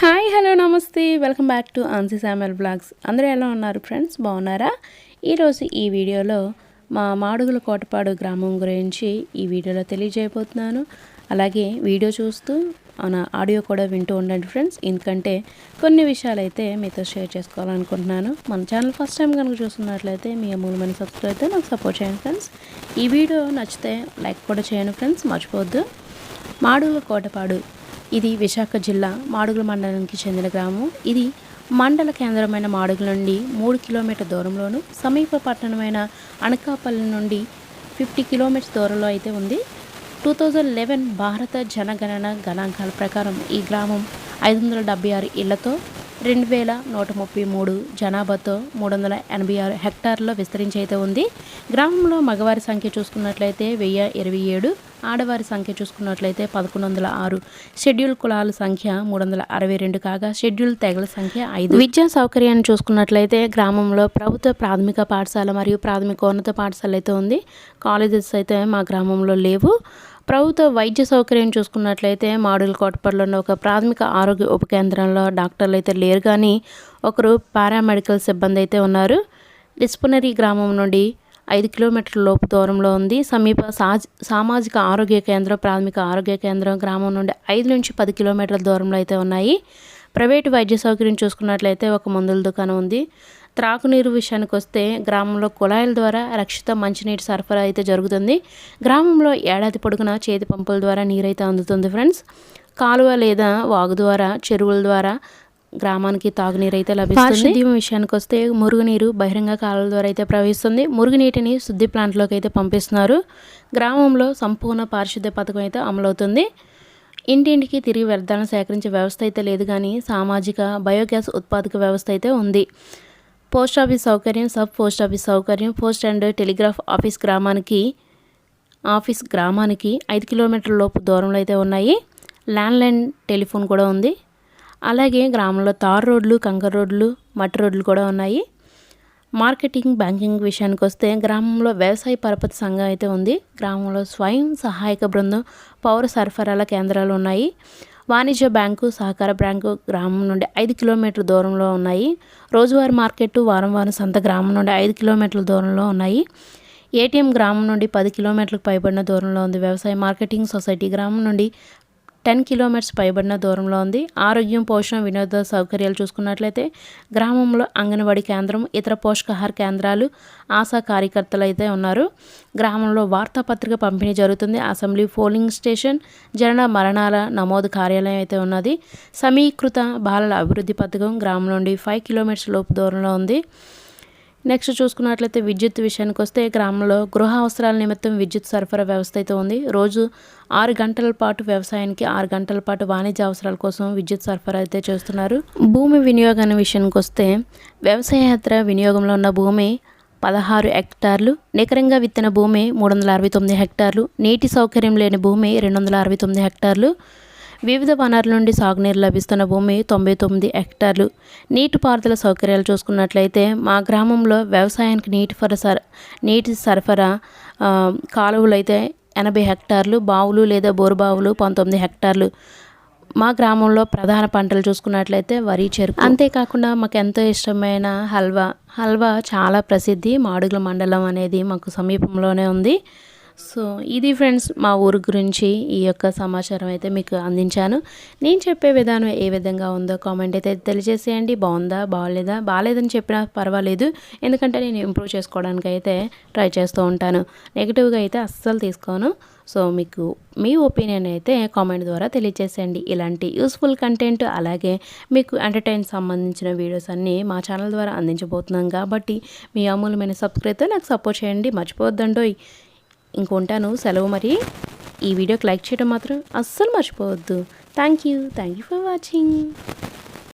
Hi hello నమస్తే. Welcome back to Ansi Shamal vlogs. అందరూ ఎలా ఉన్నారు ఫ్రెండ్స్? బాగున్నారా? ఈరోజు ఈ వీడియోలో మా మాడుగుల కోటపాడు గ్రామం గురించి ఈ వీడియోలో తెలియజేయబోతున్నాను. అలాగే వీడియో చూస్తూ మన ఆడియో కూడా వింటూ ఉండండి ఫ్రెండ్స్. ఎందుకంటే కొన్ని విషయాలు అయితే మీతో షేర్ చేసుకోవాలనుకుంటున్నాను. మన ఛానల్ ఫస్ట్ టైం కనుక చూస్తున్నట్లయితే మీ అమూలమైన సబ్స్క్రైబ్ అయితే నాకు సపోర్ట్ చేయండి ఫ్రెండ్స్. ఈ వీడియో నచ్చితే లైక్ కూడా చేయండి ఫ్రెండ్స్. మర్చిపోవద్దు. మాడుగుల కోటపాడు ఇది విశాఖ జిల్లా మాడుగుల మండలానికి చెందిన గ్రామం. ఇది మండల కేంద్రమైన మాడుగుల నుండి మూడు కిలోమీటర్ దూరంలోను సమీప పట్టణమైన అనకాపల్లి నుండి ఫిఫ్టీ కిలోమీటర్స్ దూరంలో అయితే ఉంది. టూ థౌజండ్ లెవెన్ భారత జనగణన గణాంకాల ప్రకారం ఈ గ్రామం ఐదు వందల డెబ్బై ఆరు ఇళ్ళతో రెండు వేల నూట ముప్పై మూడు జనాభాతో మూడు వందల ఎనభై ఆరు హెక్టార్లో విస్తరించి అయితే ఉంది. గ్రామంలో మగవారి సంఖ్య చూసుకున్నట్లయితే వెయ్యి ఇరవై ఏడు ఆడవారి సంఖ్య చూసుకున్నట్లయితే పదకొండు వందల ఆరు. షెడ్యూల్ కులాల సంఖ్య మూడు వందల అరవై రెండు కాగా షెడ్యూల్ తెగల సంఖ్య ఐదు. విద్యా సౌకర్యాన్ని చూసుకున్నట్లయితే గ్రామంలో ప్రభుత్వ ప్రాథమిక పాఠశాల మరియు ప్రాథమికోన్నత పాఠశాల అయితే ఉంది. కాలేజెస్ అయితే మా గ్రామంలో లేవు. ప్రభుత్వ వైద్య సౌకర్యం చూసుకున్నట్లయితే మాడుల కోటపల్లిలో ఉన్న ఒక ప్రాథమిక ఆరోగ్య ఉప కేంద్రంలో డాక్టర్లు అయితే లేరు కానీ ఒకరు పారామెడికల్ సిబ్బంది అయితే ఉన్నారు. డిస్పనరీ గ్రామం నుండి ఐదు కిలోమీటర్ల లోపు దూరంలో ఉంది. సమీప సాజ్ సామాజిక ఆరోగ్య కేంద్రం ప్రాథమిక ఆరోగ్య కేంద్రం గ్రామం నుండి ఐదు నుంచి పది కిలోమీటర్ల దూరంలో అయితే ఉన్నాయి. ప్రైవేటు వైద్య సౌకర్యం చూసుకున్నట్లయితే ఒక మందుల దుకాణం ఉంది. త్రాగునీరు విషయానికి వస్తే గ్రామంలో కుళాయిల ద్వారా రక్షిత మంచినీటి సరఫరా అయితే జరుగుతుంది. గ్రామంలో ఏడాది పొడుగున చేతి పంపుల ద్వారా నీరైతే అందుతుంది ఫ్రెండ్స్. కాలువ లేదా వాగు ద్వారా చెరువుల ద్వారా గ్రామానికి తాగునీరు అయితే లభిస్తుంది. విషయానికి వస్తే మురుగునీరు బహిరంగ కాలువల ద్వారా అయితే ప్రవహిస్తుంది. మురుగునీటిని శుద్ధి ప్లాంట్లోకి అయితే పంపిస్తున్నారు. గ్రామంలో సంపూర్ణ పారిశుద్ధ్య పథకం అయితే అమలవుతుంది. ఇంటింటికి తిరిగి వ్యర్థాలను సేకరించే వ్యవస్థ అయితే లేదు కానీ సామాజిక బయోగ్యాస్ ఉత్పాదక వ్యవస్థ అయితే ఉంది. పోస్ట్ ఆఫీస్ సౌకర్యం సబ్ పోస్ట్ ఆఫీస్ సౌకర్యం పోస్ట్ అండ్ టెలిగ్రాఫ్ ఆఫీస్ గ్రామానికి ఆఫీస్ గ్రామానికి ఐదు కిలోమీటర్ల లోపు దూరంలో అయితే ఉన్నాయి. ల్యాండ్లైన్ టెలిఫోన్ కూడా ఉంది. అలాగే గ్రామంలో తార్ రోడ్లు కంకర్ రోడ్లు మట్టి రోడ్లు కూడా ఉన్నాయి. మార్కెటింగ్ బ్యాంకింగ్ విషయానికి వస్తే గ్రామంలో వ్యవసాయ పరపతి సంఘం అయితే ఉంది. గ్రామంలో స్వయం సహాయక బృందం పౌర సరఫరాల కేంద్రాలు ఉన్నాయి. వాణిజ్య బ్యాంకు సహకార బ్యాంకు గ్రామం నుండి ఐదు కిలోమీటర్ల దూరంలో ఉన్నాయి. రోజువారీ మార్కెట్ వారం వారం సంత గ్రామం నుండి ఐదు కిలోమీటర్ల దూరంలో ఉన్నాయి. ఏటీఎం గ్రామం నుండి పది కిలోమీటర్లకు పైబడిన దూరంలో ఉంది. వ్యవసాయ మార్కెటింగ్ సొసైటీ గ్రామం నుండి టెన్ కిలోమీటర్స్ పైబడిన దూరంలో ఉంది. ఆరోగ్యం పోషణ వినోద సౌకర్యాలు చూసుకున్నట్లయితే గ్రామంలో అంగన్వాడీ కేంద్రం ఇతర పోషకాహార కేంద్రాలు ఆశా కార్యకర్తలు అయితే ఉన్నారు. గ్రామంలో వార్తాపత్రిక పంపిణీ జరుగుతుంది. అసెంబ్లీ పోలింగ్ స్టేషన్ జనన మరణాల నమోదు కార్యాలయం అయితే ఉన్నది. సమీకృత బాలల అభివృద్ధి పథకం గ్రామం నుండి ఫైవ్ కిలోమీటర్స్ లోపు దూరంలో ఉంది. నెక్స్ట్ చూసుకున్నట్లయితే విద్యుత్ విషయానికి వస్తే గ్రామంలో గృహ అవసరాల నిమిత్తం విద్యుత్ సరఫరా వ్యవస్థ అయితే ఉంది. రోజు ఆరు గంటల పాటు వ్యవసాయానికి ఆరు గంటల పాటు వాణిజ్య అవసరాల కోసం విద్యుత్ సరఫరా అయితే చేస్తున్నారు. భూమి వినియోగాన్ని విషయానికి వస్తే వ్యవసాయేతర వినియోగంలో ఉన్న భూమి పదహారు హెక్టార్లు నికరంగా విత్తిన భూమి మూడు వందల అరవై తొమ్మిది హెక్టార్లు నీటి సౌకర్యం లేని భూమి రెండు వందల అరవై తొమ్మిది హెక్టార్లు వివిధ వనరుల నుండి సాగునీరు లభిస్తున్న భూమి తొంభై తొమ్మిది హెక్టార్లు. నీటిపారుదల సౌకర్యాలు చూసుకున్నట్లయితే మా గ్రామంలో వ్యవసాయానికి నీటి సర నీటి సరఫరా కాలువలు అయితే ఎనభై హెక్టార్లు బావులు లేదా బోరుబావులు పంతొమ్మిది హెక్టార్లు. మా గ్రామంలో ప్రధాన పంటలు చూసుకున్నట్లయితే వరి చెరుకు. అంతేకాకుండా మాకు ఎంతో ఇష్టమైన హల్వా. హల్వా చాలా ప్రసిద్ధి. మాడుగుల మండలం అనేది మాకు సమీపంలోనే ఉంది. సో ఇది ఫ్రెండ్స్ మా ఊరు గురించి ఈ యొక్క సమాచారం అయితే మీకు అందించాను. నేను చెప్పే విధానం ఏ విధంగా ఉందో కామెంట్ అయితే తెలియజేసేయండి. బాగుందా? బాగాలేదా బాగాలేదని చెప్పినా పర్వాలేదు. ఎందుకంటే నేను ఇంప్రూవ్ చేసుకోవడానికి అయితే ట్రై చేస్తూ ఉంటాను. నెగిటివ్గా అయితే అస్సలు తీసుకోను. సో మీకు మీ ఒపీనియన్ అయితే కామెంట్ ద్వారా తెలియజేసేయండి. ఇలాంటి యూస్ఫుల్ కంటెంట్ అలాగే మీకు ఎంటర్టైన్ సంబంధించిన వీడియోస్ అన్నీ మా ఛానల్ ద్వారా అందించబోతున్నాం కాబట్టి మీ అమూల్యమైన సబ్స్క్రైబ్తో నాకు సపోర్ట్ చేయండి. మర్చిపోవద్దండోయ్. ఇంకొంటాను. సెలవు మరి. ఈ వీడియోకి లైక్ చేయడం మాత్రం అస్సలు మర్చిపోవద్దు. Thank you. Thank you for watching.